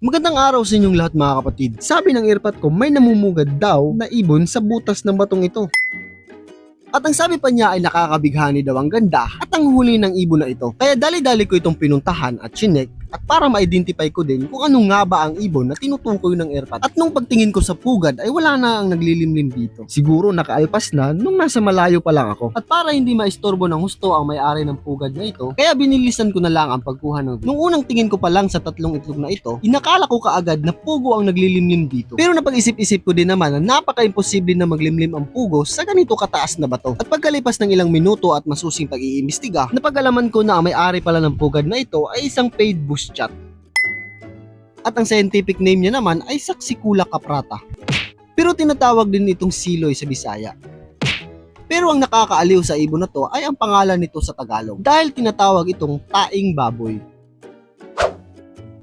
Magandang araw sa inyong lahat mga kapatid. Sabi ng earpat ko may namumugad daw na ibon sa butas ng batong ito. At ang sabi pa niya ay nakakabighani daw ang ganda at ang huli ng ibon na ito. Kaya dali-dali ko itong pinuntahan at chinek at para ma-identify ko din kung ano nga ba ang ibon na tinutukoy ng airpat. At nung pagtingin ko sa pugad ay wala na ang naglilimlim dito. Siguro nakaalpas na nung nasa malayo pa lang ako. At para hindi maistorbo ng husto ang may-ari ng pugad na ito, kaya binilisan ko na lang ang pagkuha ng Nung unang tingin ko pa lang sa tatlong itlog na ito, inakala ko kaagad na pugo ang naglilimlim dito. Pero napag-isip-isip ko din naman na napaka-imposible na maglimlim ang pugo sa ganito kataas na bato. At pagkalipas ng ilang minuto at masusing pag-iimbestiga, napag-alaman ko na ang may-ari pala ng pugad na ito ay isang paid bush chat. At ang scientific name niya naman ay Saxicula caprata. Pero tinatawag din itong siloy sa Bisaya. Pero ang nakakaaliw sa ibon na to ay ang pangalan nito sa Tagalog dahil tinatawag itong taing baboy.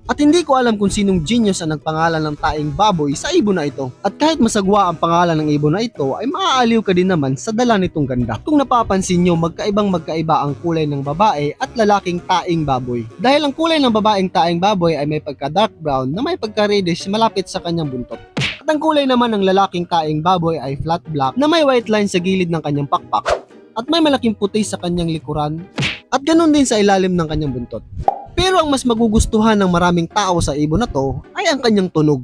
At hindi ko alam kung sinong genius ang nagpangalan ng taing baboy sa ibon na ito. At kahit masagwa ang pangalan ng ibon na ito, ay maaaliw ka din naman sa dala nitong ganda. Kung napapansin nyo, magkaibang magkaiba ang kulay ng babae at lalaking taing baboy. Dahil ang kulay ng babaeng taing baboy ay may pagka dark brown na may pagka reddish malapit sa kanyang buntot. At ang kulay naman ng lalaking taing baboy ay flat black na may white line sa gilid ng kanyang pakpak at may malaking puti sa kanyang likuran at ganun din sa ilalim ng kanyang buntot. Pero ang mas magugustuhan ng maraming tao sa ibon na to ay ang kanyang tunog.